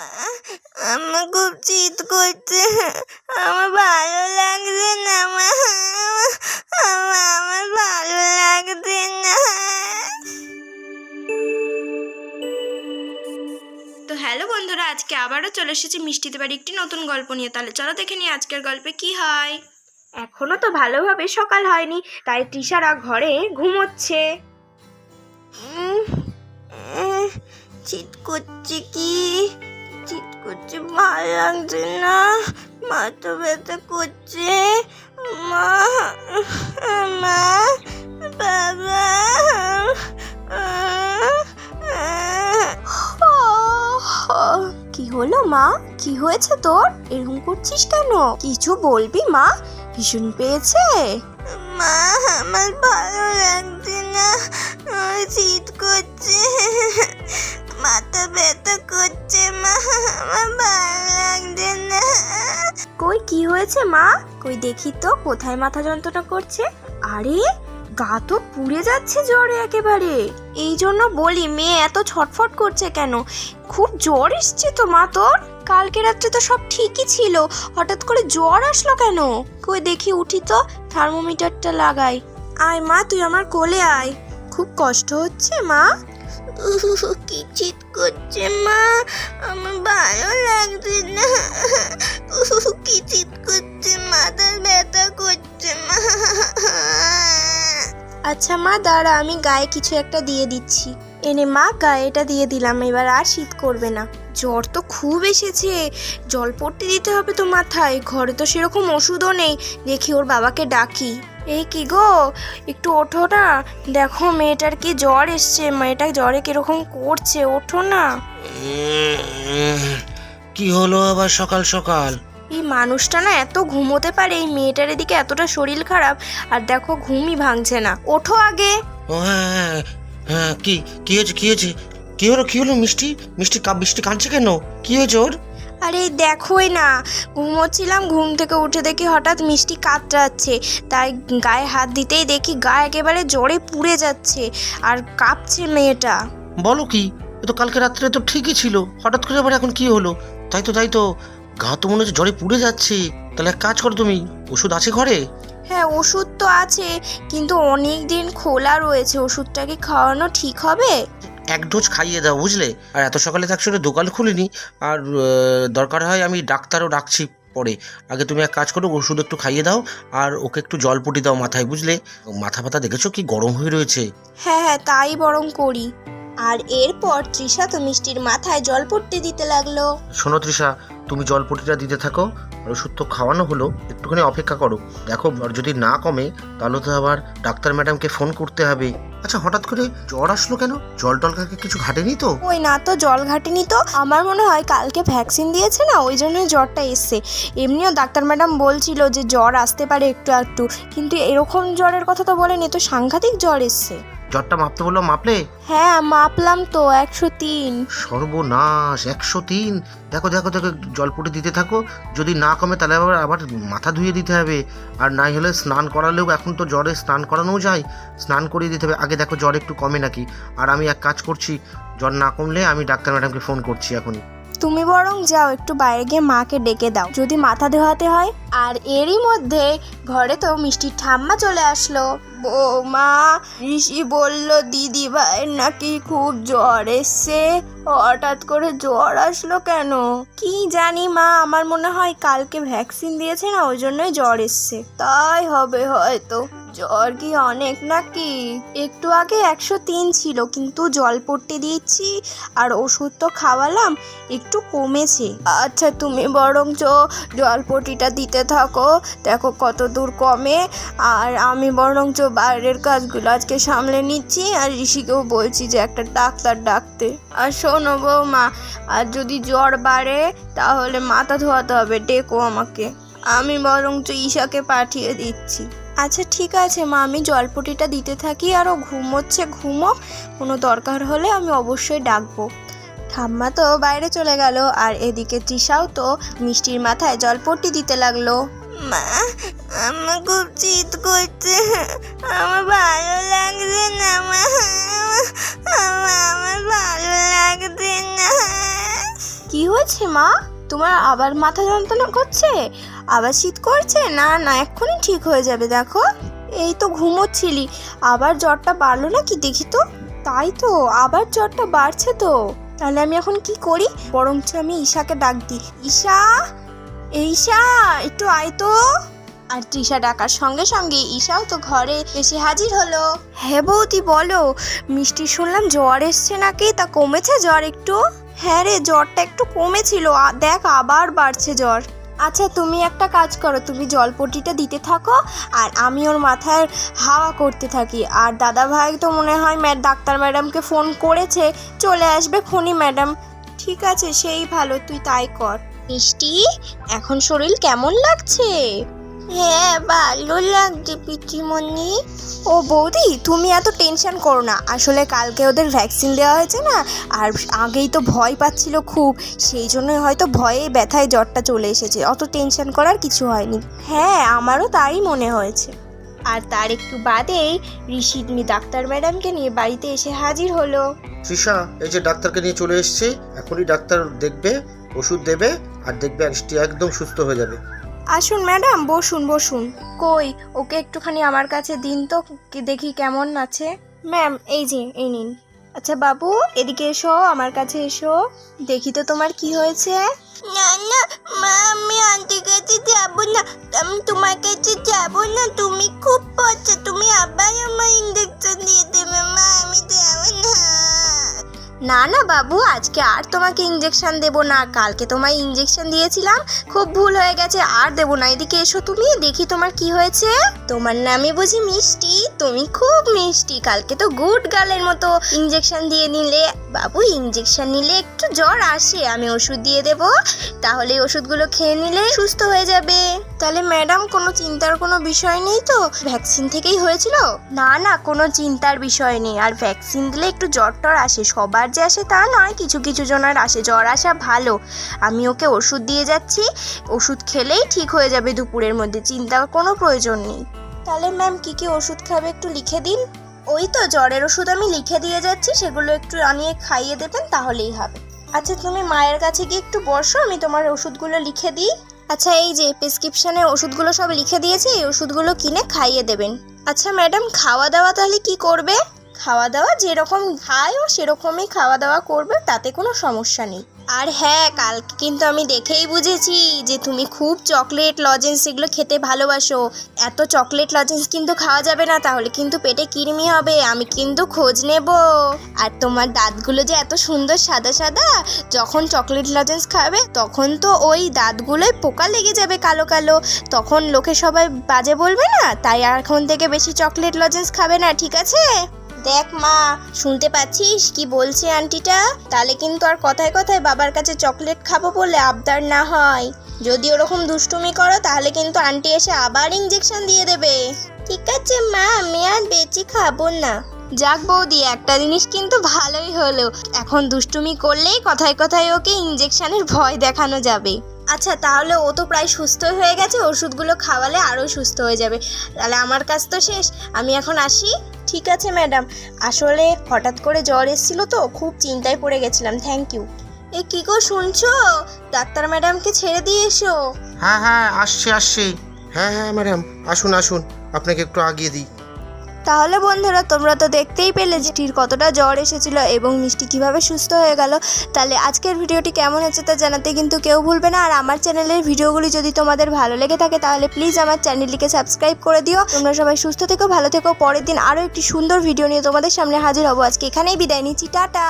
মা আমার খুব চিৎ করছে। আমার ভালো লাগছে না মা। আমার আমার ভালো লাগছে না। তো হ্যালো বন্ধুরা আজকে আবারও চলে এসেছি মিষ্টিতে বাড়ি একটি নতুন গল্প নিয়ে। তাহলে চলো দেখে নিই আজকের গল্পে কি হয়। এখনও তো ভালোভাবে সকাল হয়নি তাই তৃষারা ঘরে ঘুমোচ্ছে। চিৎ করছে কি? চিৎ করছে ভালো লাগছে না মাথা ব্যথা করছে। মা মা বাবা কি হলো মা? কি হয়েছে তোর? এরকম করছিস কেন? কিছু বলবি মা? ভীষণ পেয়েছে। মা আমার ভালো লাগছে না। শীত করছে। মাথা ব্যথা করছে মা। আমার ভালো লাগছে না। কই কি হয়েছে মা? কই দেখি তো কোথায় মাথা যন্ত্রণা করছে? আরে গা তো পুড়ে যাচ্ছে জ্বরে একেবারে। এই জন্য বলি মেয়ে এত ছটফট করছে কেন? খুব জ্বর এসছে তো মা তোর? কালকে রাত্রে তো সব ঠিকই ছিল। হঠাৎ করে জ্বর আসলো কেন? কই দেখি উঠি তো থার্মোমিটারটা লাগাই। আয় মা তুই আমার কোলে আয়। খুব কষ্ট হচ্ছে মা? কি করছে, মা? আমার ভালো লাগছে না। কি করছে, মাথার ব্যথা করছে, মা? আচ্ছা মা, দাঁড়া, আমি গায়ে কিছু একটা দিয়ে দিচ্ছি। এনে, মা, গায়ে এটা দিয়ে দিলাম, এবার আর শীত করবে না। জ্বর তো খুব এসেছে। জল পড়তে দিতে হবে তো মাথায়। ঘরে তো সেরকম ওষুধও নেই। দেখি ওর বাবাকে ডাকি। এই কি গো? একটু ওঠো না। দেখো মেয়েটার কি জ্বর এসছে। মেয়েটা জ্বরে কীরকম করছে? ওঠো না। কি হলো আবার সকাল সকাল? এই মানুষটা না এত ঘুমোতে পারে। এই মেয়েটার এদিকে এতটা শরীর খারাপ আর দেখো ঘুমই ভাঙছে না। ওঠো আগে। ও হ্যাঁ হ্যাঁ, হ্যাঁ কি কি হয়েছে কি হয়েছে? কি হলো কি হলো মিষ্টি? মিষ্টি কাপ মিষ্টি কাঁদছে কেন? কি হয়েছে ওর? আরে দেখোই না। ঘুমোচ্ছিলাম ঘুম থেকে উঠে দেখি হঠাৎ মিষ্টি কাতরাচ্ছে। তাই গায়ে হাত দিতেই দেখি গা একেবারে জ্বরে পুড়ে যাচ্ছে আর কাঁপছে মেয়েটা। বলো কি এ তো কালকে রাত্রে তো ঠিকই ছিল। হঠাৎ করে আবার এখন কি হলো? তাই তো তাই তো। গা তো মনে হচ্ছে জ্বরে পুড়ে যাচ্ছে। তাহলে এক কাজ করো তুমি ওষুধ আছে ঘরে? হ্যাঁ ওষুধ তো আছে কিন্তু অনেক দিন খোলা রয়েছে। ওষুধটা কি খাওয়ানো ঠিক হবে? এক ডোজ খাইয়ে দাও বুঝলে? আর এত সকালে তো দোকান খুলিনি। আর দরকার হয় আমি ডাক্তারও ডাকছি পরে। আগে তুমি এক কাজ করো ওষুধ একটু খাইয়ে দাও আর ওকে একটু জল পটি দাও মাথায় বুঝলে? মাথা ফাথা দেখেছ কি গরম হয়ে রয়েছে? হ্যাঁ হ্যাঁ তাই বরং করি। আর এরপর তৃষা তো মিষ্টির মাথায় জল পড়তে দিতে লাগল। শোনো তৃষা তুমি জল পটিটা দিতে থাকো ওষুধ তো খাওয়ানো হলো, একটুখানি অপেক্ষা করো। দেখো, আর যদি না কমে, তাহলে তো আবার ডাক্তার ম্যাডামকে ফোন করতে হবে। আচ্ছা হঠাৎ করে জ্বর আসলো কেন? জল টল কাকে, কিছু ঘাটেনি তো? ওই না তো, জল ঘাটেনি তো। আমার মনে হয় কালকে ভ্যাকসিন দিয়েছে না, ওই জন্যই জ্বরটা এসছে। এমনিও ডাক্তার ম্যাডাম বলছিল যে জ্বর আসতে পারে একটু একটু কিন্তু এরকম জ্বরের কথা তো বলেনি, তো সাংঘাতিক জ্বর এসছে। জ্বরটা মাপতে বলল মাপলে? হ্যাঁ মাপলাম তো একশো তিন। সর্বনাশ একশো তিন? দেখো দেখো দেখো জল জলপটি দিতে থাকো। যদি না কমে তাহলে আবার আবার মাথা ধুয়ে দিতে হবে। আর নাই হলে স্নান করালেও এখন তো জ্বরে স্নান করানোও যায়। স্নান করিয়ে দিতে হবে। আগে দেখো জ্বর একটু কমে নাকি? আর আমি এক কাজ করছি জ্বর না কমলে আমি ডাক্তার ম্যাডামকে ফোন করছি এখনই। তুমি বরং যাও একটু বাইরে গিয়ে মাকে ডেকে দাও। যদি মাথা ধোয়াতে হয় আর এরই মধ্যে ঘরে তো মিষ্টির ঠাম্মা চলে আসলো। বৌমা ঋষি বলল দিদি ভাইয়ের নাকি খুব জ্বর এসছে। হঠাৎ করে জ্বর আসলো কেন? কি জানি মা আমার মনে হয় কালকে ভ্যাকসিন দিয়েছে না ওই জন্যই জ্বর এসছে। তাই হবে হয়তো। জ্বর কি অনেক নাকি? একটু আগে একশো তিন ছিল কিন্তু জল পড়তে দিয়েছি আর ওষুধ তো খাওয়ালাম একটু কমেছে। আচ্ছা তুমি বরঞ্চ জলপটিটা দিতে থাকো। দেখো কত দূর কমে। আর আমি বরঞ্চ বাইরের কাজগুলো আজকে সামলে নিচ্ছি। আর ঋষিকেও বলছি যে একটা ডাক্তার ডাকতে। আর শোনো বৌমা, আর যদি জ্বর বাড়ে, তাহলে মাথা ধোয়াতে হবে, ডেকো আমাকে। আমি বরঞ্চ ঈশাকে পাঠিয়ে দিচ্ছি। আচ্ছা ঠিক আছে মা, আমি জলপটিটা দিতে থাকি, আর ও ঘুমোচ্ছে ঘুমো কোনো দরকার হলে আমি অবশ্যই ডাকবো। ঠাম্মা তো বাইরে চলে গেল আর এদিকে তৃষাও তো মিষ্টির মাথায় জলপট্টি দিতে লাগল। মা আমার খুব চিৎ করছে। আমার ভালো লাগছে না মা। আমার ভালো লাগছে না। কি হয়েছে মা? তোমার আবার মাথা যন্ত্রণা করছে? আবার শীত করছে? না না এক্ষুনি ঠিক হয়ে যাবে দেখো। এই তো ঘুমোচ্ছিলি। আবার জ্বরটা বাড়লো না কি দেখি তো? তাই তো আবার জ্বরটা বাড়ছে তো। তাহলে আমি এখন কি করি? বরঞ্চ আমি ঈশাকে ডাক দিই। ঈশা? এই ঈশা একটু আয় তো। আর তৃষা ডাকার সঙ্গে সঙ্গে ঈশাও তো ঘরে এসে হাজির হলো। হ্যাঁ বৌদি বলো মিষ্টি শুনলাম জ্বর এসছে নাকি? তা কমেছে জ্বর একটু? হ্যাঁ রে জ্বরটা একটু কমেছিল। দেখ আবার বাড়ছে জ্বর। আচ্ছা তুমি একটা কাজ করো, তুমি জলপটিটা দিতে থাকো আর আমি ওর মাথায় হাওয়া করতে থাকি। আর দাদা ভাই তো মনে হয় ম্যাড ডাক্তার ম্যাডামকে ফোন করেছে, চলে আসবে খুনি ম্যাডাম। ঠিক আছে, সেই ভালো, তুই তাই কর। মিষ্টি, এখন শরীর কেমন লাগছে? হ্যাঁ ভালো লাগছে পিচিমণি ও বৌদি তুমি এত টেনশন করো না। আসলে কালকে ওদের ভ্যাকসিন দেওয়া হয়েছে না আর আগেই তো ভয় পাচ্ছিল খুব। সেই জন্যই হয়তো ভয়ে ব্যথায় জ্বরটা চলে এসেছে। অত টেনশন করার কিছু হয়নি। হ্যাঁ আমারও তাই মনে হয়েছে। আর তার একটু বাদেই ঋষি ডাক্তার ম্যাডামকে নিয়ে বাড়িতে এসে হাজির হলো। তৃষা এই যে ডাক্তারকে নিয়ে চলে এসছে এখনই ডাক্তার দেখবে ওষুধ দেবে আর দেখবে একদম সুস্থ হয়ে যাবে। আসুন ম্যাডাম বসুন বসুন। কই ওকে একটুখানি আমার কাছে দিন তো দেখি কেমন আছে? ম্যাম এই যে এই নিন। আচ্ছা বাবু এদিকে এসো আমার কাছে এসো। দেখি তো তোমার কি হয়েছে। না না মা আমি আন্টির কাছে যাব না। আমি তোমার কাছে যাব না তুমি খুব পচা তুমি না না বাবু, আজকে আর তোমাকে ইঞ্জেকশন দেব না। কালকে তোমায় ইঞ্জেকশন দিয়েছিলাম, খুব ভুল হয়ে গেছে, আর দেব না। এদিকে এসো তুমি, দেখি তোমার কি হয়েছে। তোমার নামে বুঝি মিষ্টি, তুমি খুব মিষ্টি। কালকে তো গুড গার্লের মতো ইঞ্জেকশন দিয়ে নিলে। বাবু ইঞ্জেকশন নিলে একটু জ্বর আসে, আমি ওষুধ দিয়ে দেব। তাহলে ওষুধগুলো খেয়ে নিলে সুস্থ হয়ে যাবে। তাহলে ম্যাডাম কোনো চিন্তার কোনো বিষয় নেই তো? ভ্যাকসিন থেকেই হয়েছিল? না না, কোনো চিন্তার বিষয় নেই। আর ভ্যাকসিন দিলে একটু জ্বর টর আসে, সবার যে আসে তা নয়, কিছু কিছু জনের আসে জ্বর আসা ভালো। আমি ওকে ওষুধ দিয়ে যাচ্ছি, ওষুধ খেলেই ঠিক হয়ে যাবে দুপুরের মধ্যে চিন্তার কোনো প্রয়োজন নেই। তাহলে ম্যাম, কি কি ওষুধ খাবে একটু লিখে দিন? ওই তো জ্বরের ওষুধ আমি লিখে দিয়ে যাচ্ছি, সেগুলো একটু আনিয়ে খাইয়ে দেবেন, তাহলেই হবে। আচ্ছা তুমি মায়ের কাছে গিয়ে একটু বসো, আমি তোমার ওষুধগুলো লিখে দিই। আচ্ছা এই যে প্রেসক্রিপশনে ওষুধগুলো সব লিখে দিয়েছি, এই ওষুধগুলো কিনে খাইয়ে দেবেন। আচ্ছা ম্যাডাম, খাওয়া দাওয়া তাহলে কি করবে? খাওয়া দাওয়া যেরকম খায় ও সেরকমই খাওয়া দাওয়া করবে, তাতে কোনো সমস্যা নেই। আর হ্যাঁ কালকে কিন্তু আমি দেখেই বুঝেছি যে তুমি খুব চকলেট লজেন্স এগুলো খেতে ভালোবাসো। এত চকলেট লজেন্স কিন্তু খাওয়া যাবে না, তাহলে কিন্তু পেটে কিরমি হবে, আমি কিন্তু খোঁজ নেব। আর তোমার দাঁতগুলো যে এত সুন্দর সাদা সাদা, যখন চকলেট লজেন্স খাবে, তখন তো ওই দাঁতগুলোয় পোকা লেগে যাবে কালো কালো। তখন লোকে সবাই বাজে বলবে না, তাই এখন থেকে বেশি চকলেট লজেন্স খাবে না, ঠিক আছে? দেখ মা, শুনতে পাচ্ছিস? কি বলছে আন্টিটা? তাহলে কিন্তু আর কথায় কথায় বাবার কাছে চকলেট খাব বলে আবদার না হয়। যদি ওরকম দুষ্টুমি করো, তাহলে কিন্তু আন্টি এসে আবার ইঞ্জেকশন দিয়ে দেবে। ঠিক আছে মা, আমি আর বেশি খাব না। যাক বৌদি, একটা জিনিস কিন্তু ভালোই হলো। এখন দুষ্টুমি করলেই কথায় কথায় ওকে ইঞ্জেকশনের ভয় দেখানো যাবে। আচ্ছা তাহলে ও তো প্রায় সুস্থ হয়ে গেছে, ওষুধগুলো খাওয়ালে আরও সুস্থ হয়ে যাবে। তাহলে আমার কাজ তো শেষ। আমি এখন আসি। ঠিক আছে ম্যাডাম আসলে হঠাৎ করে জ্বর এসেছিল তো, খুব চিন্তায় পড়ে গেছিলাম থ্যাংক ইউ এ কি গো শুনছো? ডাক্তার ম্যাডামকে ছেড়ে দিয়ে এসো। হ্যাঁ হ্যাঁ আসছি আসছি। হ্যাঁ হ্যাঁ ম্যাডাম আসুন আসুন, আপনাকে একটু আগিয়ে দিই। তাহলে বন্ধুরা, তোমরা তো দেখতেই পেলে যে টির কতটা জ্বর এসেছিল এবং মিষ্টি কীভাবে সুস্থ হয়ে গেল। তাহলে আজকের ভিডিওটি কেমন হয়েছে তা জানাতে কিন্তু কেউ ভুলবে না। আর আমার চ্যানেলের ভিডিওগুলি যদি তোমাদের ভালো লেগে থাকে, তাহলে প্লিজ আমার চ্যানেলটিকে সাবস্ক্রাইব করে দিও। তোমরা সবাই সুস্থ থেকো, ভালো থেকো। পরের দিন আরও একটি সুন্দর ভিডিও নিয়ে তোমাদের সামনে হাজির হব। আজকে এখানেই বিদায় নিচ্ছি। টাটা!